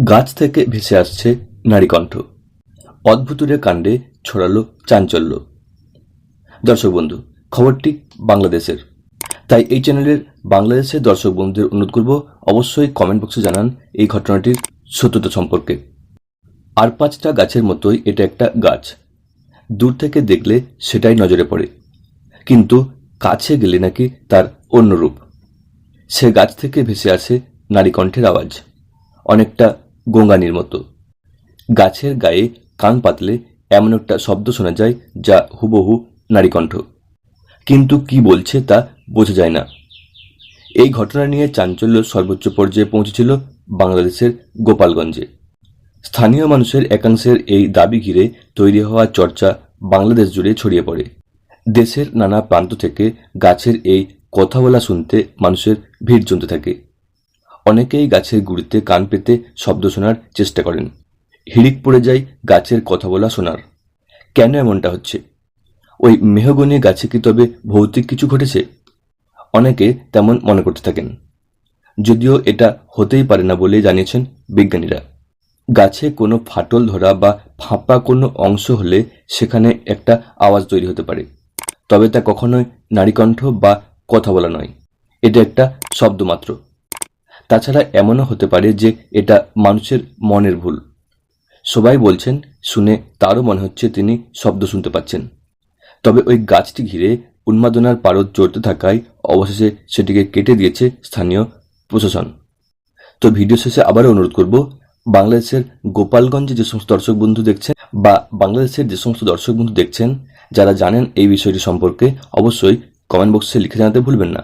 গাছ থেকে ভেসে আসছে নারীকণ্ঠ অদ্ভুতুরে কাণ্ডে ছড়ালো চাঞ্চল্য। দর্শক বন্ধু, খবরটি বাংলাদেশের। তাই এই চ্যানেলের বাংলাদেশের দর্শক বন্ধুদের অনুরোধ করব, অবশ্যই কমেন্ট বক্সে জানান এই ঘটনাটির সত্যতা সম্পর্কে। আর পাঁচটা গাছের মতোই এটা একটা গাছ। দূর থেকে দেখলে সেটাই নজরে পড়ে। কিন্তু কাছে গেলে নাকি তার অন্যরূপ সে গাছ থেকে ভেসে আসে নারী কণ্ঠের আওয়াজ। অনেকটা গঙ্গানির মতো। গাছের গায়ে কান পাতলে এমন একটা শব্দ শোনা যায় যা হুবহু নারীকণ্ঠ। কিন্তু কি বলছে তা বোঝা যায় না। এই ঘটনা নিয়ে চাঞ্চল্য সর্বোচ্চ পর্যায়ে পৌঁছেছিল বাংলাদেশের গোপালগঞ্জে। স্থানীয় মানুষের একাংশের এই দাবি ঘিরে তৈরি হওয়া চর্চা বাংলাদেশ জুড়ে ছড়িয়ে পড়ে। দেশের নানা প্রান্ত থেকে গাছের এই কথা বলা শুনতে মানুষের ভিড় জমতে থাকে। অনেকেই গাছের গুড়িতে কান পেতে শব্দ শোনার চেষ্টা করেন। হিড়িক পড়ে যায় গাছের কথা বলা শোনার। কেন এমনটা হচ্ছে? ওই মেহগনি গাছে কি তবে ভৌতিক কিছু ঘটেছে? অনেকে তেমন মনে করতে থাকেন। যদিও এটা হতেই পারে না বলে জানিয়েছেন বিজ্ঞানীরা। গাছে কোনো ফাটল ধরা বা ফাঁপা কোনো অংশ হলে সেখানে একটা আওয়াজ তৈরি হতে পারে। তবে তা কখনোই নারীকণ্ঠ বা কথা বলা নয়। এটা একটা শব্দ মাত্র তাছাড়া এমনও হতে পারে যে এটা মানুষের মনের ভুল। সবাই বলছেন, শুনে তারও মনে হচ্ছে তিনি শব্দ শুনতে পাচ্ছেন। তবে ওই গাছটি ঘিরে উন্মাদনার পারদ চড়তে থাকায় অবশেষে সেটিকে কেটে দিয়েছে স্থানীয় প্রশাসন। তো ভিডিও শেষে আবারও অনুরোধ করব, বাংলাদেশের গোপালগঞ্জে যে সমস্ত দর্শক বন্ধু দেখছেন বা বাংলাদেশের যে সমস্ত দর্শক বন্ধু দেখছেন, যারা জানেন এই বিষয়টি সম্পর্কে অবশ্যই কমেন্ট বক্সে লিখে জানাতে ভুলবেন না।